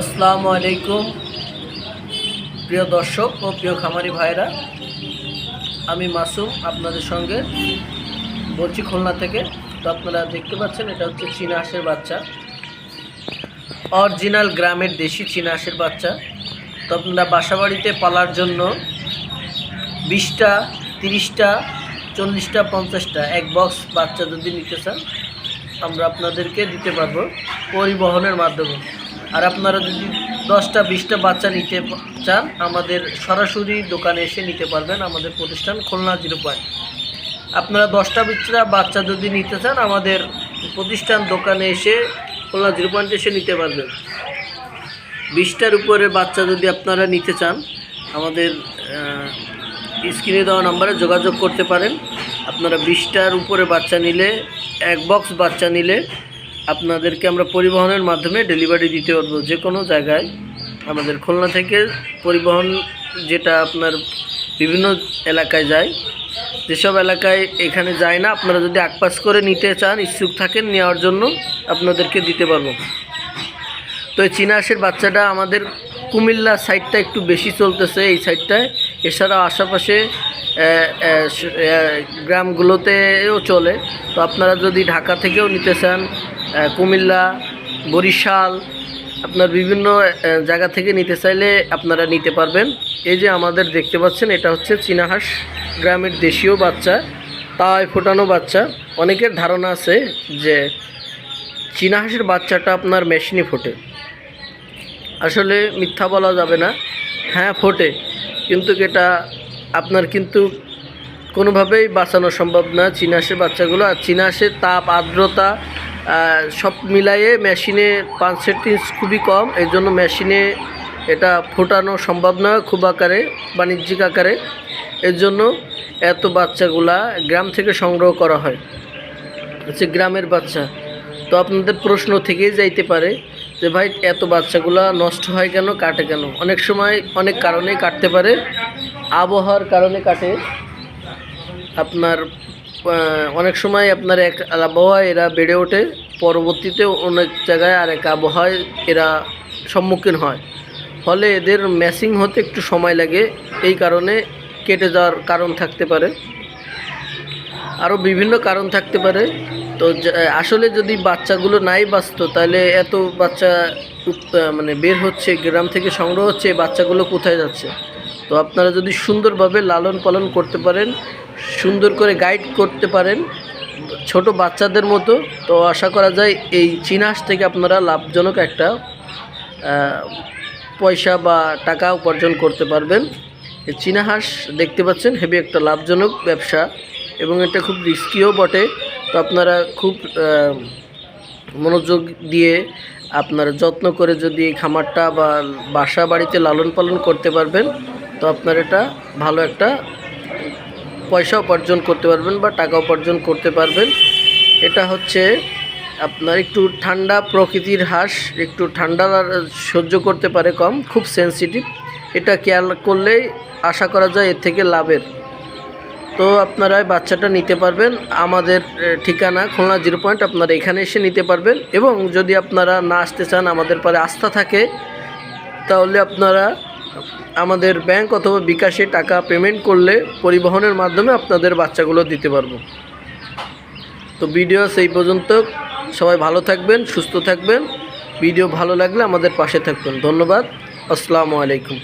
আসসালামু আলাইকুম। প্রিয় দর্শক ও প্রিয় খামারি ভাইরা আমি মাসুম আপনাদের সঙ্গে বলছি খুলনা থেকে। তো আপনারা দেখতে পাচ্ছেন, এটা হচ্ছে চীনা হাঁসের বাচ্চা। অরিজিনাল গ্রামের দেশি চীনা হাঁসের বাচ্চা। তো আপনারা বাসাবাড়িতে পালার জন্য বিশটা, তিরিশটা, চল্লিশটা, পঞ্চাশটা এক বক্স বাচ্চা যদি নিতে চান, আমরা আপনাদেরকে দিতে পারব পরিবহনের মাধ্যমে। আর আপনারা যদি দশটা, বিশটা বাচ্চা নিতে চান, আমাদের সরাসরি দোকানে এসে নিতে পারবেন আমাদের প্রতিষ্ঠান খুলনা জিরো পয়েন্ট। আপনারা দশটা, বিশটা বাচ্চা যদি নিতে চান, আমাদের প্রতিষ্ঠান দোকানে এসে খুলনা জিরো পয়েন্ট এসে নিতে পারবেন। বিশটার উপরে বাচ্চা যদি আপনারা নিতে চান, আমাদের স্ক্রিনে দেওয়া নাম্বারে যোগাযোগ করতে পারেন। আপনারা বিশটার উপরে বাচ্চা নিলে, এক বক্স বাচ্চা নিলে আপনাদেরকে আমরা পরিবহনের মাধ্যমে ডেলিভারি দিতে পারব। যে কোনো জায়গায় আমাদের খুলনা থেকে পরিবহন যেটা আপনার বিভিন্ন এলাকায় যায়, যেসব এলাকায় এখানে যায় না, আপনারা যদি আকপাস করে নিতে চান, ইচ্ছুক থাকেন, নেওয়ার জন্য আপনাদেরকে দিতে পারব। তো এই চীনা হাঁসের বাচ্চাটা আমাদের কুমিল্লা সাইডটা একটু বেশি চলতেছে, এই সাইডটায় এছাড়াও আশেপাশে গ্রামগুলোতেও চলে। তো আপনারা যদি ঢাকা থেকেও নিতে চান কুমিল্লা, বরিশাল, আপনার বিভিন্ন জায়গা থেকে নিতে চাইলে আপনারা নিতে পারবেন। এই যে আমাদের দেখতে পাচ্ছেন, এটা হচ্ছে চীনা হাঁস গ্রামের দেশীয় বাচ্চা তাই ফোটানো বাচ্চা। অনেকের ধারণা আছে যে চীনা হাঁসের বাচ্চাটা আপনার মেশিনে ফোটে। আসলে মিথ্যা বলা যাবে না। হ্যাঁ ফোটে। কিন্তু এটা আপনার কিন্তু কোনোভাবেই বাঁচানো সম্ভব না। চীনাসের বাচ্চাগুলো, আর চীনাসের তাপ, আর্দ্রতা সব মিলাইয়ে মেশিনে পাঁচ সেটিংস খুবই কম। এই জন্য মেশিনে এটা ফোটানো সম্ভব না খুব আকারে, বাণিজ্যিক আকারে। এর জন্য এত বাচ্চাগুলা গ্রাম থেকে সংগ্রহ করা হয়। হচ্ছে গ্রামের বাচ্চা। তো আপনাদের প্রশ্ন থেকেই যাইতে পারে যে ভাই, এত বাচ্চাগুলা নষ্ট হয় কেন, কাটে কেন? অনেক সময় অনেক কারণেই কাটতে পারে। আবহাওয়ার কারণে কাটে। আপনার অনেক সময় আপনার এক আবহাওয়ায় এরা বেড়ে ওঠে। পরবর্তীতে অনেক জায়গায় আর এক আবহাওয়ায় এরা সম্মুখীন হয়। ফলে এদের ম্যাচিং হতে একটু সময় লাগে। এই কারণে কেটে যাওয়ার কারণ থাকতে পারে। আরও বিভিন্ন কারণ থাকতে পারে। তো আসলে যদি বাচ্চাগুলো নাই বাঁচতো, তাহলে এত বাচ্চা মানে বের হচ্ছে, গ্রাম থেকে সংগ্রহ হচ্ছে বাচ্চাগুলো কোথায় যাচ্ছে? তো আপনারা যদি সুন্দরভাবে লালন পালন করতে পারেন, সুন্দর করে গাইড করতে পারেন, ছোট বাচ্চাদের মতো, তো আশা করা যায় এই চিনাস থেকে আপনারা লাভজনক একটা পয়সা বা টাকা উপার্জন করতে পারবেন। চীনা দেখতে পাচ্ছেন হেভি একটা লাভজনক ব্যবসা। এবং এটা খুব রিস্কিও বটে। তো আপনারা খুব মনোযোগ দিয়ে আপনারা যত্ন করে যদি এই খামারটা বা বাসা বাড়িতে লালন পালন করতে পারবেন, তো আপনার এটা ভালো একটা পয়সা উপার্জন করতে পারবেন বা টাকা উপার্জন করতে পারবেন। এটা হচ্ছে আপনার একটু ঠান্ডা প্রকৃতির হাঁস, একটু ঠান্ডা সহ্য করতে পারে কম, খুব সেনসিটিভ এটা খেয়াল করলেই আশা করা যায় এর থেকে লাভের। তো আপনারা বাচ্চাটা নিতে পারবেন। আমাদের ঠিকানা খুলনা জিরো পয়েন্ট, আপনারা এখানে এসে নিতে পারবেন। এবং যদি আপনারা না আসতে চান, আমাদের পরে আস্থা থাকে, তাহলে আপনারা আমাদের ব্যাংক অথবা বিকাশে টাকা পেমেন্ট করলে পরিবহনের মাধ্যমে আপনাদের বাচ্চাগুলো দিতে পারব। তো ভিডিও সেই পর্যন্ত। সবাই ভালো থাকবেন, সুস্থ থাকবেন। ভিডিও ভালো লাগলে আমাদের পাশে থাকবেন। ধন্যবাদ। আসসালামু আলাইকুম।